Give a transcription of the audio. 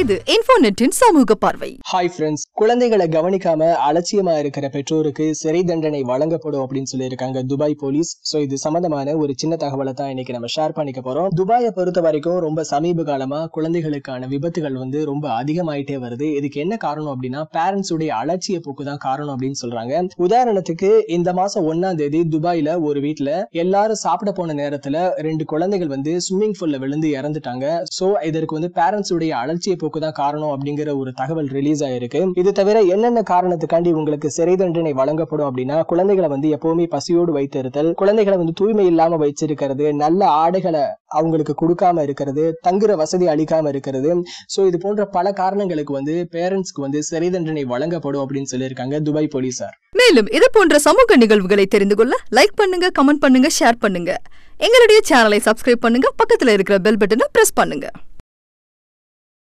இது இன்ஃபோநெட்டின் சமூக பார்வை. ஹாய் ஃப்ரெண்ட்ஸ் குழந்தைகளை கவனிக்காம அலட்சியமா இருக்கிற பெற்றோருக்கு சிறை தண்டனை வழங்கப்படும் அப்படின்னு சொல்லியிருக்காங்க துபாய் போலீஸ். சோ இது சம்பந்தமான ஒரு சின்ன தகவலை தான் இன்னைக்கு நம்ம ஷேர் பண்ணிக்க போறோம். துபாயை பொறுத்த வரைக்கும் ரொம்ப சமீப காலமா குழந்தைகளுக்கான விபத்துகள் வந்து ரொம்ப அதிகமாயிட்டே வருது. இதுக்கு என்ன காரணம் அப்படின்னா பேரண்ட்ஸுடைய அலட்சிய போக்கு தான் காரணம் அப்படின்னு சொல்றாங்க. உதாரணத்துக்கு இந்த மாசம் ஒன்னாம் தேதி துபாயில ஒரு வீட்ல எல்லாரும் சாப்பிட போன நேரத்துல ரெண்டு குழந்தைகள் வந்து ஸ்விம்மிங் பூல்ல விழுந்து இறந்துட்டாங்க. சோ இதற்கு வந்து பேரண்ட்ஸுடைய அலட்சிய போக்கு தான் காரணம் அப்படிங்கிற ஒரு தகவல் ரிலீஸ் ஆயிருக்கு. இது தவிர என்னென்ன காரணத்துக்காண்டி உங்களுக்கு சிறை தண்டனை வழங்கப்படும் அப்படின்னா குழந்தைகளை வந்து எப்பவுமே பசியோடு வைத்திருத்தல் குழந்தைகளை வந்து தூய்மை இல்லாம வச்சிருக்கிறது நல்ல ஆடைகளை அவங்களுக்கு கொடுக்காம இருக்கிறது தங்குற வசதி அளிக்காம இருக்கிறது. சோ இது போன்ற பல காரணங்களுக்கு வந்து பேரண்ட்ஸ்க்கு வந்து சிறை தண்டனை வழங்கப்படும் அப்படின்னு சொல்லியிருக்காங்க துபாய் போலீசார் மேலும் இது போன்ற சமூக நிகழ்வுகளை தெரிந்து கொள்ள லைக் பண்ணுங்க கமெண்ட் பண்ணுங்க ஷேர் பண்ணுங்க. எங்களுடைய சேனலை சப்ஸ்கிரைப் பண்ணுங்க பக்கத்துல இருக்கிற பெல் பட்டனை பிரஸ் பண்ணுங்க.